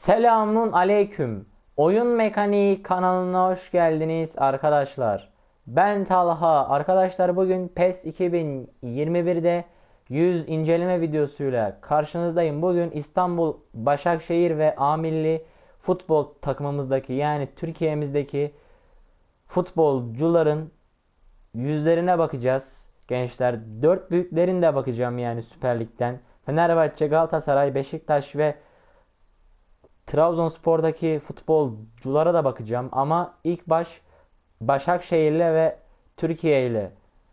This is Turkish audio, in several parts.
Selamun aleyküm. Oyun Mekaniği kanalına hoş geldiniz arkadaşlar. Ben Talha. Arkadaşlar bugün PES 2021'de 100 inceleme videosuyla karşınızdayım. Bugün İstanbul, Başakşehir ve A Milli futbol takımımızdaki yani Türkiye'mizdeki futbolcuların yüzlerine bakacağız gençler. Dört büyüklerin de bakacağım yani Süper Lig'den. Fenerbahçe, Galatasaray, Beşiktaş ve Trabzonspor'daki futbolculara da bakacağım ama ilk baş Başakşehir'le ve Türkiye ile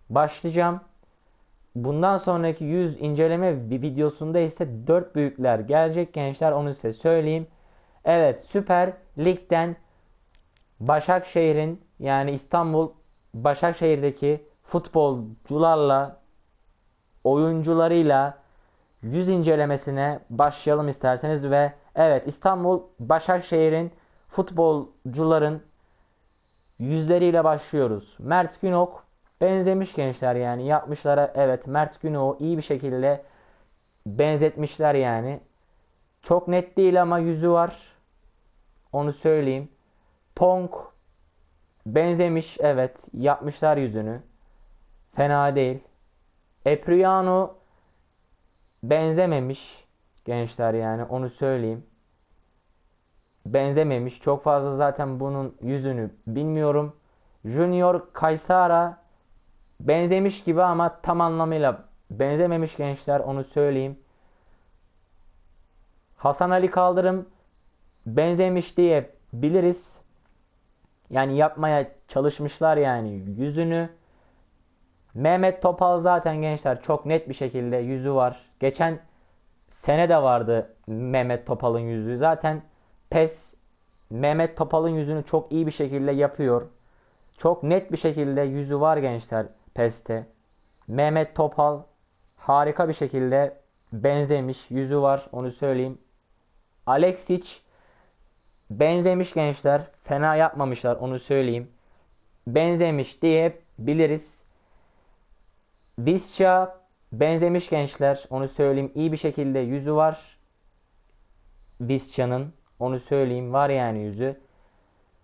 başlayacağım. Bundan sonraki 100 inceleme vi- videosunda ise 4 büyükler gelecek gençler onu size söyleyeyim. Evet Süper Lig'den Başakşehir'in yani İstanbul Başakşehir'deki futbolcularla oyuncularıyla yüz incelemesine başlayalım isterseniz ve evet İstanbul Başakşehir'in futbolcuların yüzleriyle başlıyoruz. Mert Günok benzemiş gençler yani yapmışlara evet Mert Günok'u iyi bir şekilde benzetmişler yani. Çok net değil ama yüzü var. Onu söyleyeyim. Pong benzemiş evet yapmışlar yüzünü. Fena değil. Epriano benzememiş gençler yani onu söyleyeyim. Benzememiş. Çok fazla zaten bunun yüzünü bilmiyorum. Junior Kaysara benzemiş gibi ama tam anlamıyla benzememiş gençler onu söyleyeyim. Hasan Ali Kaldırım benzemiş diye biliriz. Yani yapmaya çalışmışlar yani yüzünü. Mehmet Topal zaten gençler çok net bir şekilde yüzü var. Geçen sene de vardı Mehmet Topal'ın yüzü. Zaten PES Mehmet Topal'ın yüzünü çok iyi bir şekilde yapıyor. Çok net bir şekilde yüzü var gençler PES'te. Mehmet Topal harika bir şekilde benzemiş. Yüzü var onu söyleyeyim. Alexic benzemiş gençler. Fena yapmamışlar onu söyleyeyim. Benzemiş diye biliriz. Visca benzemiş gençler. Onu söyleyeyim. İyi bir şekilde yüzü var. Visca'nın. Onu söyleyeyim. Var yani yüzü.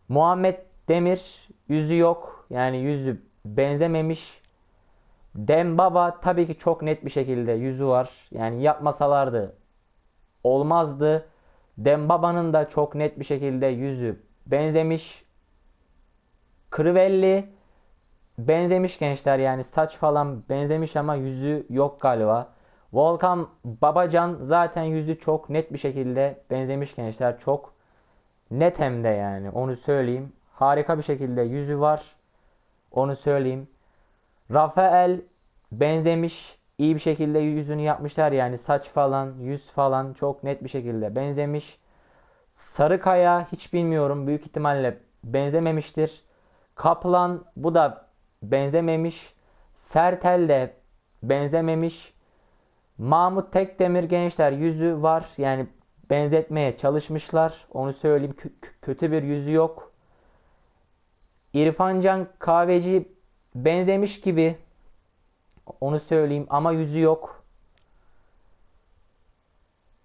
Muhammed Demir yüzü yok. Yani yüzü benzememiş. Dembaba tabii ki çok net bir şekilde yüzü var. Yani yapmasalardı olmazdı. Dembaba'nın da çok net bir şekilde yüzü benzemiş. Crivelli benzemiş gençler yani saç falan benzemiş ama yüzü yok galiba. Volkan Babacan zaten yüzü çok net bir şekilde benzemiş gençler. Çok net hem de yani onu söyleyeyim. Harika bir şekilde yüzü var. Onu söyleyeyim. Rafael benzemiş. iyi bir şekilde yüzünü yapmışlar yani saç falan, yüz falan çok net bir şekilde benzemiş. Sarıkaya hiç bilmiyorum. Büyük ihtimalle benzememiştir. Kaplan bu da benzememiş. Sertel de benzememiş. Mahmut Tekdemir gençler yüzü var. Yani benzetmeye çalışmışlar. Onu söyleyeyim. Kö- kötü bir yüzü yok. İrfancan Kahveci benzemiş gibi. Onu söyleyeyim ama yüzü yok.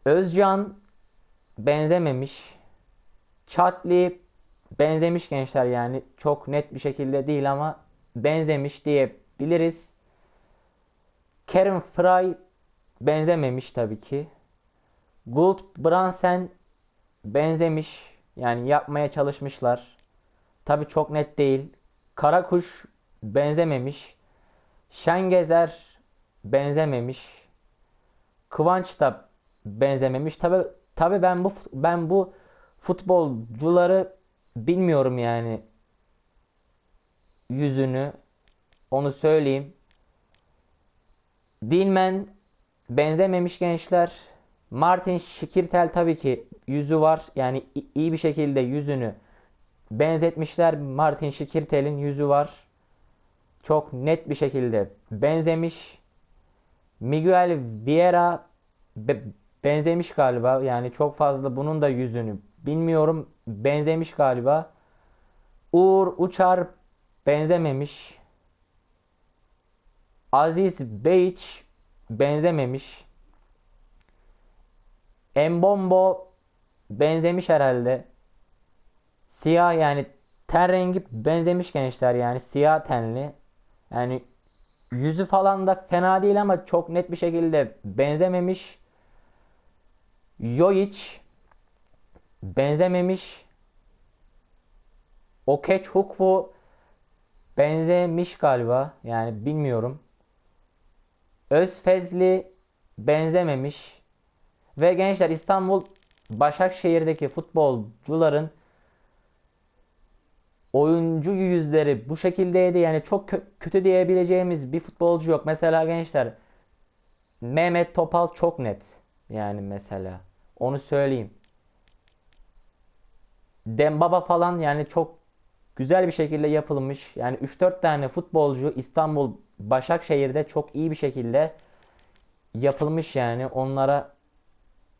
Özcan benzememiş. Çatli benzemiş gençler yani çok net bir şekilde değil ama benzemiş diyebiliriz. Karen Fry benzememiş tabii ki. Gould Brunson benzemiş. Yani yapmaya çalışmışlar. Tabii çok net değil. Karakuş benzememiş. Şengezer benzememiş. Kıvanç da benzememiş. Tabii tabii ben bu ben bu futbolcuları bilmiyorum yani yüzünü. Onu söyleyeyim. Dilmen benzememiş gençler. Martin Şikirtel tabii ki yüzü var. Yani iyi bir şekilde yüzünü benzetmişler. Martin Şikirtel'in yüzü var. Çok net bir şekilde benzemiş. Miguel Vieira be- benzemiş galiba. Yani çok fazla bunun da yüzünü bilmiyorum. Benzemiş galiba. Uğur Uçar benzememiş. Aziz Beyiç benzememiş. Embombo benzemiş herhalde. Siyah yani ten rengi benzemiş gençler yani siyah tenli. Yani yüzü falan da fena değil ama çok net bir şekilde benzememiş. Jojic benzememiş. Okechukwu benzemiş galiba. Yani bilmiyorum. Özfezli benzememiş. Ve gençler İstanbul Başakşehir'deki futbolcuların oyuncu yüzleri bu şekildeydi. Yani çok kö- kötü diyebileceğimiz bir futbolcu yok. Mesela gençler Mehmet Topal çok net. Yani mesela onu söyleyeyim. Dembaba falan yani çok güzel bir şekilde yapılmış. Yani 3-4 tane futbolcu İstanbul Başakşehir'de çok iyi bir şekilde yapılmış yani. Onlara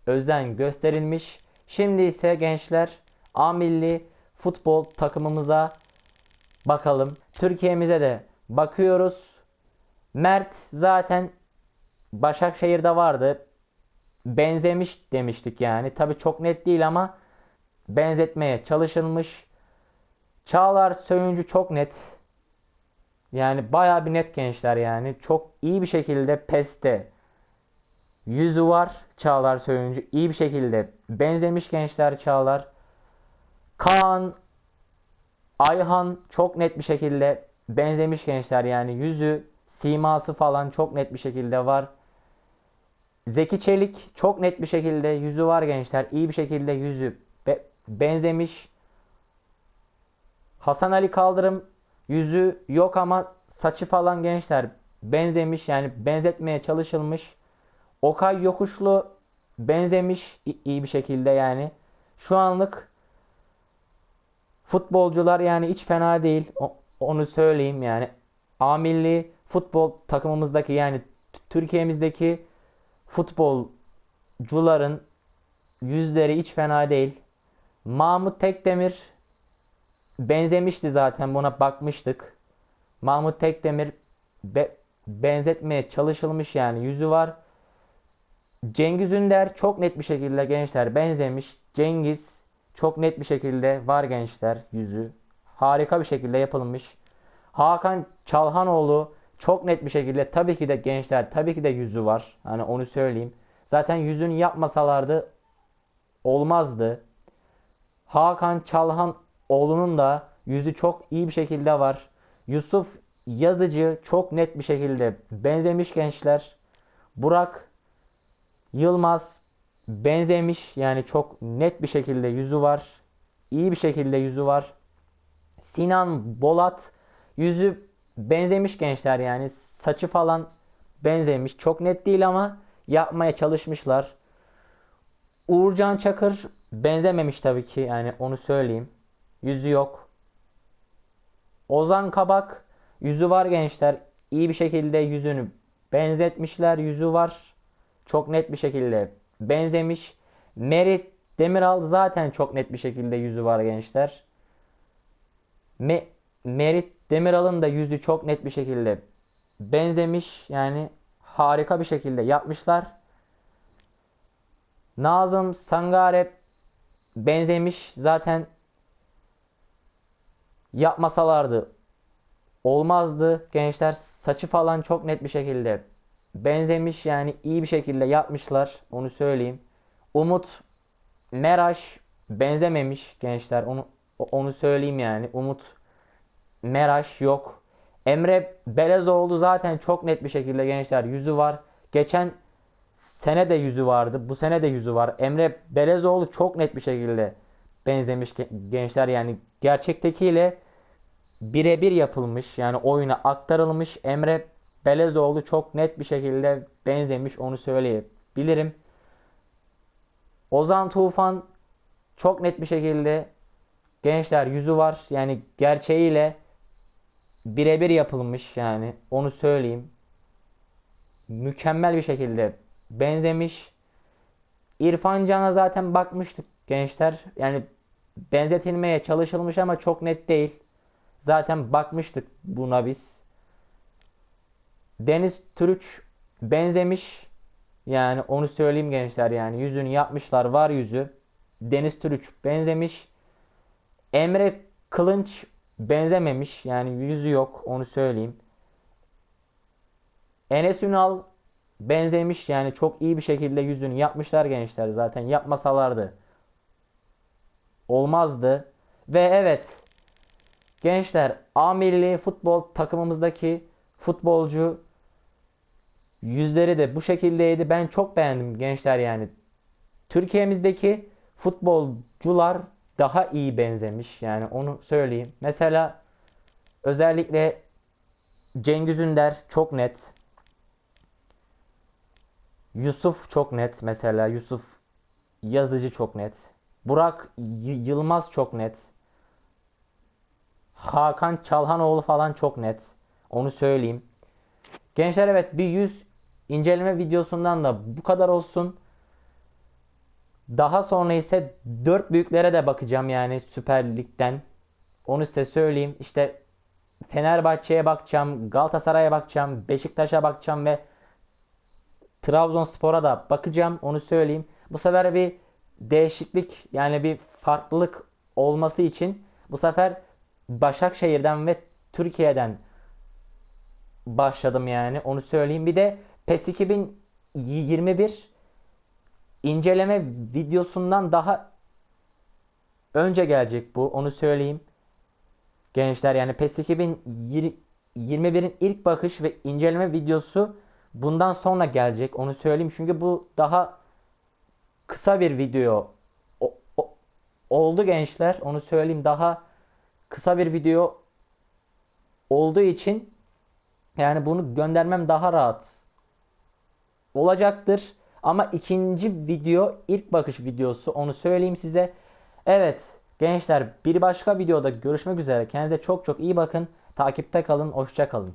özen gösterilmiş. Şimdi ise gençler A milli futbol takımımıza bakalım. Türkiye'mize de bakıyoruz. Mert zaten Başakşehir'de vardı. Benzemiş demiştik yani. Tabii çok net değil ama benzetmeye çalışılmış. Çağlar Söyüncü çok net. Yani bayağı bir net gençler yani. Çok iyi bir şekilde PES'te yüzü var Çağlar Söyüncü. iyi bir şekilde benzemiş gençler Çağlar. Kaan, Ayhan çok net bir şekilde benzemiş gençler yani yüzü, siması falan çok net bir şekilde var. Zeki Çelik çok net bir şekilde yüzü var gençler. iyi bir şekilde yüzü be- benzemiş. Hasan Ali Kaldırım yüzü yok ama saçı falan gençler benzemiş yani benzetmeye çalışılmış. Okay Yokuşlu benzemiş iyi bir şekilde yani. Şu anlık futbolcular yani hiç fena değil. Onu söyleyeyim yani. A milli futbol takımımızdaki yani Türkiye'mizdeki futbolcuların yüzleri hiç fena değil. Mahmut Tekdemir benzemişti zaten buna bakmıştık. Mahmut Tekdemir be- benzetmeye çalışılmış yani yüzü var. Cengiz Ünder çok net bir şekilde gençler benzemiş. Cengiz çok net bir şekilde var gençler yüzü. Harika bir şekilde yapılmış. Hakan Çalhanoğlu çok net bir şekilde tabii ki de gençler tabii ki de yüzü var. Hani onu söyleyeyim. Zaten yüzünü yapmasalardı olmazdı. Hakan Çalhanoğlu'nun da yüzü çok iyi bir şekilde var. Yusuf Yazıcı çok net bir şekilde benzemiş gençler. Burak Yılmaz benzemiş yani çok net bir şekilde yüzü var. İyi bir şekilde yüzü var. Sinan Bolat yüzü benzemiş gençler yani saçı falan benzemiş. Çok net değil ama yapmaya çalışmışlar. Uğurcan Çakır benzememiş tabii ki yani onu söyleyeyim. Yüzü yok. Ozan Kabak yüzü var gençler. İyi bir şekilde yüzünü benzetmişler. Yüzü var. Çok net bir şekilde benzemiş. Merit Demiral zaten çok net bir şekilde yüzü var gençler. Me Merit Demiral'ın da yüzü çok net bir şekilde benzemiş. Yani harika bir şekilde yapmışlar. Nazım Sangare benzemiş. Zaten yapmasalardı olmazdı. Gençler saçı falan çok net bir şekilde benzemiş. Yani iyi bir şekilde yapmışlar. Onu söyleyeyim. Umut Meraş benzememiş gençler. Onu onu söyleyeyim yani. Umut Meraş yok. Emre Belezoğlu zaten çok net bir şekilde gençler yüzü var. Geçen sene de yüzü vardı. Bu sene de yüzü var. Emre Belezoğlu çok net bir şekilde benzemiş ge- gençler yani gerçektekiyle birebir yapılmış. Yani oyuna aktarılmış. Emre Belezoğlu çok net bir şekilde benzemiş onu söyleyebilirim. Ozan Tufan çok net bir şekilde gençler yüzü var. Yani gerçeğiyle birebir yapılmış yani onu söyleyeyim. Mükemmel bir şekilde benzemiş. İrfan Can'a zaten bakmıştık gençler. Yani benzetilmeye çalışılmış ama çok net değil. Zaten bakmıştık buna biz. Deniz Türüç benzemiş. Yani onu söyleyeyim gençler yani yüzünü yapmışlar var yüzü. Deniz Türüç benzemiş. Emre Kılınç benzememiş. Yani yüzü yok onu söyleyeyim. Enes Ünal benzemiş. Yani çok iyi bir şekilde yüzünü yapmışlar gençler zaten. Yapmasalardı olmazdı. Ve evet gençler A milli futbol takımımızdaki futbolcu yüzleri de bu şekildeydi. Ben çok beğendim gençler yani. Türkiye'mizdeki futbolcular daha iyi benzemiş. Yani onu söyleyeyim. Mesela özellikle Cengiz Ünder çok net. Yusuf çok net mesela. Yusuf Yazıcı çok net. Burak Yılmaz çok net. Hakan Çalhanoğlu falan çok net. Onu söyleyeyim. Gençler evet bir yüz inceleme videosundan da bu kadar olsun. Daha sonra ise dört büyüklere de bakacağım yani Süper Lig'den. Onu size söyleyeyim. İşte Fenerbahçe'ye bakacağım, Galatasaray'a bakacağım, Beşiktaş'a bakacağım ve Trabzonspor'a da bakacağım. Onu söyleyeyim. Bu sefer bir değişiklik yani bir farklılık olması için bu sefer Başakşehir'den ve Türkiye'den başladım yani onu söyleyeyim. Bir de PES 2021 inceleme videosundan daha önce gelecek bu. Onu söyleyeyim. Gençler yani PES 2021'in ilk bakış ve inceleme videosu bundan sonra gelecek. Onu söyleyeyim. Çünkü bu daha kısa bir video oldu gençler. Onu söyleyeyim. Daha kısa bir video olduğu için yani bunu göndermem daha rahat olacaktır. Ama ikinci video ilk bakış videosu onu söyleyeyim size. Evet gençler bir başka videoda görüşmek üzere. Kendinize çok çok iyi bakın. Takipte kalın. Hoşça kalın.